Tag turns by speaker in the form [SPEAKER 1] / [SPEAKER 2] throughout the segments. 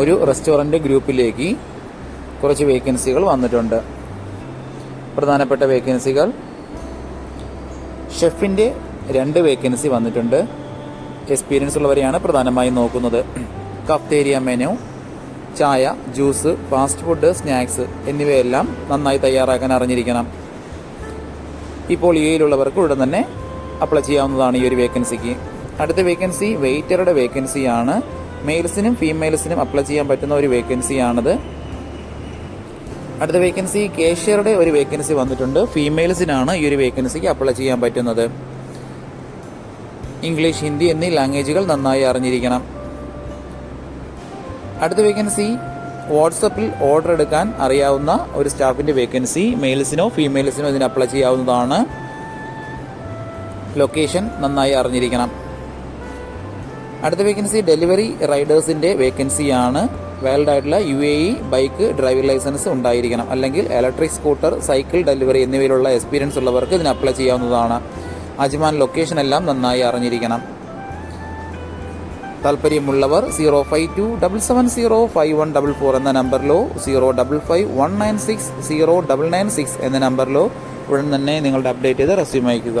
[SPEAKER 1] ഒരു റെസ്റ്റോറന്റ് ഗ്രൂപ്പിലേക്ക് കുറച്ച് വേക്കൻസികൾ വന്നിട്ടുണ്ട്. പ്രധാനപ്പെട്ട വേക്കൻസികൾ. ഷെഫിന്റെ രണ്ട് വേക്കൻസി വന്നിട്ടുണ്ട്. എക്സ്പീരിയൻസ് ഉള്ളവരെയാണ് പ്രധാനമായും നോക്കുന്നത്. കഫ്തേരിയ മെനു ചായ ജ്യൂസ് ഫാസ്റ്റ് ഫുഡ് സ്നാക്സ് എന്നിവയെല്ലാം നന്നായി തയ്യാറാക്കാൻ അറിഞ്ഞിരിക്കണം. ഇപ്പോൾ ഇയിലുള്ളവർക്ക് ഉടൻ തന്നെ അപ്ലൈ ചെയ്യാവുന്നതാണ് ഈ ഒരു വേക്കൻസിക്ക്. അടുത്ത വേക്കൻസി വെയിറ്ററുടെ വേക്കൻസിയാണ്. മെയിൽസിനും ഫീമെയിൽസിനും അപ്ലൈ ചെയ്യാൻ പറ്റുന്ന ഒരു വേക്കൻസിയാണത്. അടുത്ത വേക്കൻസി കേഷ്യറുടെ ഒരു വേക്കൻസി വന്നിട്ടുണ്ട്. ഫീമെയിൽസിനാണ് ഈ ഒരു വേക്കൻസിക്ക് അപ്ലൈ ചെയ്യാൻ പറ്റുന്നത്. ഇംഗ്ലീഷ് ഹിന്ദി എന്നീ ലാംഗ്വേജുകൾ നന്നായി അറിഞ്ഞിരിക്കണം. അടുത്ത വേക്കൻസി വാട്സപ്പിൽ ഓർഡർ എടുക്കാൻ അറിയാവുന്ന ഒരു സ്റ്റാഫിന്റെ വേക്കൻസി മെയിൽസിനോ ഫീമെയിൽസിനോ ഇതിന് അപ്ലൈ ചെയ്യാവുന്നതാണ്. ലൊക്കേഷൻ നന്നായി അറിഞ്ഞിരിക്കണം. അടുത്ത വേക്കൻസി ഡെലിവറി റൈഡേഴ്സിന്റെ വേക്കൻസിയാണ് വാലിഡ് ആയിട്ടുള്ള U A E bike driving licence ഉണ്ടായിരിക്കണം. അല്ലെങ്കിൽ ഇലക്ട്രിക് സ്കൂട്ടർ സൈക്കിൾ ഡെലിവറി എന്നിവയിലുള്ള എക്സ്പീരിയൻസ് ഉള്ളവർക്ക് ഇതിന് അപ്ലൈ ചെയ്യാവുന്നതാണ്. അജ്മാൻ ലൊക്കേഷൻ എല്ലാം നന്നായി അറിഞ്ഞിരിക്കണം. താല്പര്യമുള്ളവർ zero five two double seven zero five one double four എന്ന നമ്പറിലോ zero double five one nine six zero double nine six എന്ന നമ്പറിലോ ഉടൻ തന്നെ നിങ്ങളുടെ അപ്ഡേറ്റ് ചെയ്ത് റെസ്യൂം അയക്കുക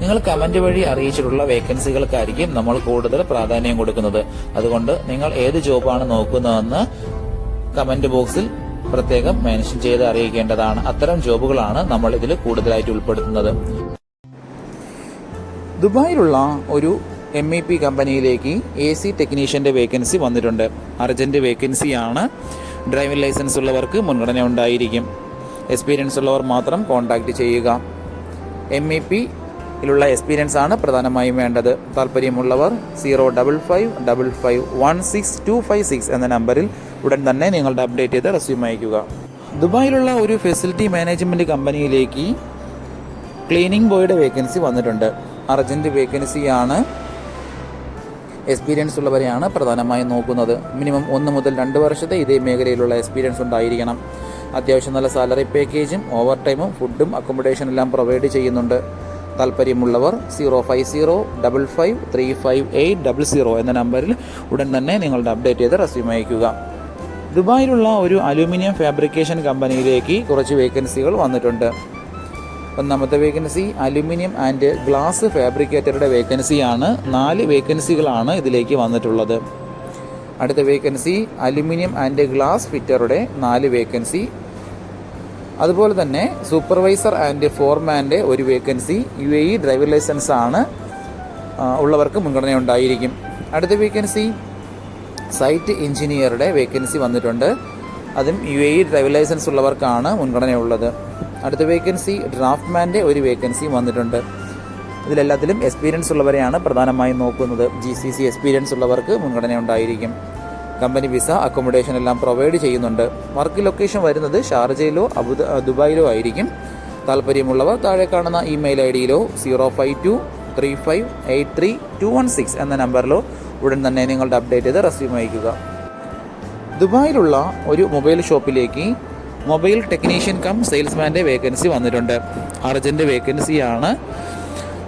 [SPEAKER 1] നിങ്ങൾ കമന്റ് വഴി അറിയിച്ചിട്ടുള്ള വേക്കൻസികൾക്കായിരിക്കും നമ്മൾ കൂടുതൽ പ്രാധാന്യം കൊടുക്കുന്നത്. അതുകൊണ്ട് നിങ്ങൾ ഏത് ജോബാണ് നോക്കുന്നതെന്ന് കമന്റ് ബോക്സിൽ പ്രത്യേകം മെൻഷൻ ചെയ്ത് അറിയിക്കേണ്ടതാണ്. അത്തരം ജോബുകളാണ് നമ്മൾ ഇതിൽ കൂടുതലായിട്ട് ഉൾപ്പെടുത്തുന്നത്. ദുബായിലുള്ള ഒരു എം ഇ പി കമ്പനിയിലേക്ക് എ സി ടെക്നീഷ്യന്റെ വേക്കൻസി വന്നിട്ടുണ്ട്. അർജന്റ് വേക്കൻസിയാണ്. ഡ്രൈവിംഗ് ലൈസൻസ് ഉള്ളവർക്ക് മുൻഗണന ഉണ്ടായിരിക്കും. എക്സ്പീരിയൻസ് ഉള്ളവർ മാത്രം കോൺടാക്ട് ചെയ്യുക. എം ഇ പി യിലുള്ള എക്സ്പീരിയൻസ് ആണ് പ്രധാനമായും വേണ്ടത്. താല്പര്യമുള്ളവർ zero double five double five one six two five six എന്ന നമ്പറിൽ ഉടൻ തന്നെ നിങ്ങളുടെ അപ്ഡേറ്റ് ചെയ്ത് റെസ്യൂം അയക്കുക ദുബായിലുള്ള ഒരു ഫെസിലിറ്റി മാനേജ്മെന്റ് കമ്പനിയിലേക്ക് ക്ലീനിങ് ബോയുടെ വേക്കൻസി വന്നിട്ടുണ്ട്. അർജന്റ് വേക്കൻസിയാണ് എക്സ്പീരിയൻസ് ഉള്ളവരെയാണ് പ്രധാനമായും നോക്കുന്നത്. മിനിമം ഒന്ന് മുതൽ രണ്ട് വർഷത്തെ ഇതേ മേഖലയിലുള്ള എക്സ്പീരിയൻസ് ഉണ്ടായിരിക്കണം. അത്യാവശ്യം നല്ല സാലറി പാക്കേജും ഓവർ ടൈമും ഫുഡും അക്കോമഡേഷൻ എല്ലാം പ്രൊവൈഡ് ചെയ്യുന്നുണ്ട്. താല്പര്യമുള്ളവർ zero five zero double five three five eight double zero എന്ന നമ്പറിൽ ഉടൻ തന്നെ നിങ്ങളുടെ അപ്ഡേറ്റ് ചെയ്ത് റെസ്യൂം അയക്കുക ദുബായിലുള്ള ഒരു അലൂമിനിയം ഫാബ്രിക്കേഷൻ കമ്പനിയിലേക്ക് കുറച്ച് വേക്കൻസികൾ വന്നിട്ടുണ്ട്. ഒന്നാമത്തെ വേക്കൻസി അലുമിനിയം ആൻഡ് ഗ്ലാസ് ഫാബ്രിക്കേറ്ററുടെ വേക്കൻസിയാണ്. നാല് വേക്കൻസികളാണ് ഇതിലേക്ക് വന്നിട്ടുള്ളത്. അടുത്ത വേക്കൻസി അലുമിനിയം ആൻഡ് ഗ്ലാസ് ഫിറ്ററുടെ നാല് വേക്കൻസി അതുപോലെ തന്നെ സൂപ്പർവൈസർ ആൻഡ് ഫോർമാന്റെ ഒരു vacancy U A E driver licence ആണ് ഉള്ളവർക്ക് മുൻഗണന ഉണ്ടായിരിക്കും. അടുത്ത വേക്കൻസി സൈറ്റ് എഞ്ചിനീയറുടെ വേക്കൻസി വന്നിട്ടുണ്ട്. അതും U A E driver licence ഉള്ളവർക്കാണ് മുൻഗണനയുള്ളത്. അടുത്ത വേക്കൻസി ഡ്രാഫ്റ്റ്മാന്റെ ഒരു വേക്കൻസി വന്നിട്ടുണ്ട്. ഇതിലെല്ലാത്തിലും എക്സ്പീരിയൻസ് ഉള്ളവരെയാണ് പ്രധാനമായും നോക്കുന്നത്. ജി സി സി എക്സ്പീരിയൻസ് ഉള്ളവർക്ക് മുൻഗണന ഉണ്ടായിരിക്കും കമ്പനി വിസ അക്കോമഡേഷൻ എല്ലാം പ്രൊവൈഡ് ചെയ്യുന്നുണ്ട്. വർക്ക് ലൊക്കേഷൻ വരുന്നത് ഷാർജയിലോ അബു ദുബായിലോ ആയിരിക്കും. താല്പര്യമുള്ളവർ താഴെ കാണുന്ന email I ഡിയിലോ zero five two three five eight three two one six എന്ന നമ്പറിലോ ഉടൻ തന്നെ നിങ്ങളുടെ അപ്ഡേറ്റ് ചെയ്ത് റെസ്യൂം അയക്കുക ദുബായിലുള്ള ഒരു മൊബൈൽ ഷോപ്പിലേക്ക് മൊബൈൽ ടെക്നീഷ്യൻ കം സെയിൽസ്മാന്റെ വേക്കൻസി വന്നിട്ടുണ്ട്. അർജന്റ് വേക്കൻസിയാണ്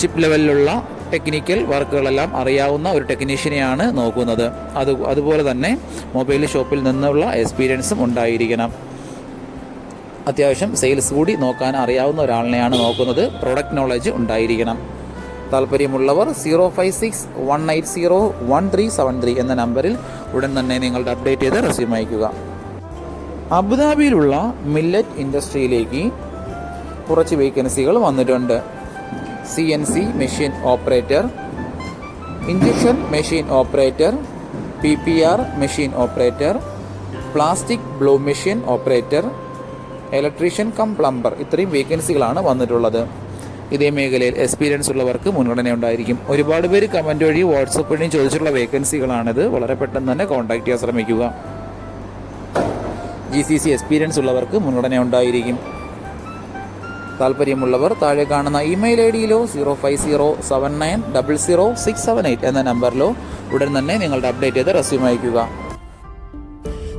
[SPEAKER 1] ചിപ്പ് ലെവലിലുള്ള ടെക്നിക്കൽ വർക്കുകളെല്ലാം അറിയാവുന്ന ഒരു ടെക്നീഷ്യനെയാണ് നോക്കുന്നത്. അത് അതുപോലെ തന്നെ മൊബൈൽ ഷോപ്പിൽ നിന്നുള്ള എക്സ്പീരിയൻസും ഉണ്ടായിരിക്കണം. അത്യാവശ്യം സെയിൽസ് കൂടി നോക്കാൻ അറിയാവുന്ന ഒരാളിനെയാണ് നോക്കുന്നത്. പ്രൊഡക്റ്റ് നോളജ് ഉണ്ടായിരിക്കണം. താല്പര്യമുള്ളവർ zero five six one eight zero one three seven three എന്ന നമ്പറിൽ ഉടൻ തന്നെ നിങ്ങളുടെ അപ്ഡേറ്റ് ചെയ്ത് റെസ്യൂം അയക്കുക അബുദാബിയിലുള്ള മില്ലറ്റ് ഇൻഡസ്ട്രിയിലേക്ക് കുറച്ച് വേക്കൻസികൾ വന്നിട്ടുണ്ട്. C N C machine operator injection machine operator P P R machine operator plastic blow machine operator electrician cum plumber ഇത്രയും വേക്കൻസികളാണ് വന്നിട്ടുള്ളത്. ഇതേ മേഖലയിൽ എക്സ്പീരിയൻസ് ഉള്ളവർക്ക് മുൻഗണന ഉണ്ടായിരിക്കും. ഒരുപാട് പേര് കമന്റ് വഴി വാട്സപ്പ് വഴിയും ചോദിച്ചിട്ടുള്ള വേക്കൻസികളാണിത് വളരെ പെട്ടെന്ന് തന്നെ കോൺടാക്ട് ചെയ്യാൻ ശ്രമിക്കുക. ജി സി സി എക്സ്പീരിയൻസ് ഉള്ളവർക്ക് മുൻഗണന ഉണ്ടായിരിക്കും. താല്പര്യമുള്ളവർ താഴെ കാണുന്ന email I ഡിയിലോ zero five zero seven nine double zero six seven eight എന്ന നമ്പറിലോ ഉടൻ തന്നെ നിങ്ങളുടെ അപ്ഡേറ്റ് ചെയ്ത് റെസ്യൂം അയക്കുക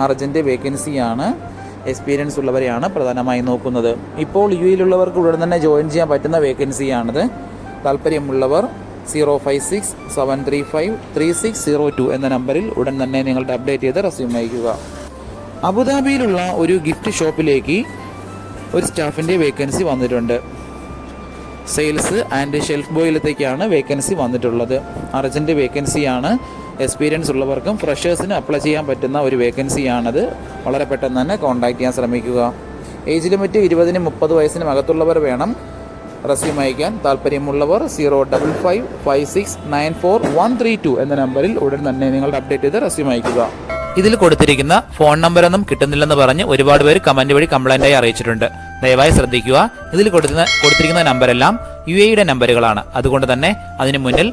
[SPEAKER 1] അർജന്റ് വേക്കൻസിയാണ് എക്സ്പീരിയൻസ് ഉള്ളവരെയാണ് പ്രധാനമായി നോക്കുന്നത്. ഇപ്പോൾ യു എയിലുള്ളവർക്ക് ഉടൻ തന്നെ ജോയിൻ ചെയ്യാൻ പറ്റുന്ന വേക്കൻസിയാണിത്. താല്പര്യമുള്ളവർ zero five six seven three five three six zero two എന്ന നമ്പറിൽ ഉടൻ തന്നെ നിങ്ങളുടെ അപ്ഡേറ്റ് ചെയ്ത് റെസ്യൂം അയക്കുക അബുദാബിയിലുള്ള ഒരു ഗിഫ്റ്റ് ഷോപ്പിലേക്ക് ഒരു സ്റ്റാഫിന്റെ വേക്കൻസി വന്നിട്ടുണ്ട്. സെയിൽസ് ആൻഡ് ഷെൽഫ് ബോയിലത്തേക്കാണ് വേക്കൻസി വന്നിട്ടുള്ളത്. അർജന്റ് വേക്കൻസിയാണ് എക്സ്പീരിയൻസ് ഉള്ളവർക്കും ഫ്രഷേഴ്സിന് അപ്ലൈ ചെയ്യാൻ പറ്റുന്ന ഒരു വേക്കൻസിയാണത് വളരെ പെട്ടെന്ന് തന്നെ കോൺടാക്റ്റ് ചെയ്യാൻ ശ്രമിക്കുക. ഏജ് ലിമിറ്റ് ഇരുപതിനും മുപ്പത് വയസ്സിനും അകത്തുള്ളവർ വേണം. റെസ്യൂം അയക്കാൻ. താല്പര്യമുള്ളവർ zero double five five six nine four one three two എന്ന നമ്പറിൽ ഉടൻ തന്നെ നിങ്ങളുടെ അപ്ഡേറ്റ് ചെയ്ത് റെസ്യൂം അയക്കുക. ഇതിൽ കൊടുത്തിരിക്കുന്ന ഫോൺ നമ്പറൊന്നും കിട്ടുന്നില്ലെന്ന് പറഞ്ഞ് ഒരുപാട് പേര് കമന്റ് വഴി കംപ്ലൈന്റ് ആയി അറിയിച്ചിട്ടുണ്ട്. ദയവായി ശ്രദ്ധിക്കുക. ഇതിൽ കൊടുക്കുന്ന കൊടുത്തിരിക്കുന്ന നമ്പരെല്ലാം യു എയുടെ നമ്പറുകളാണ് അതുകൊണ്ട് തന്നെ അതിനു മുന്നിൽ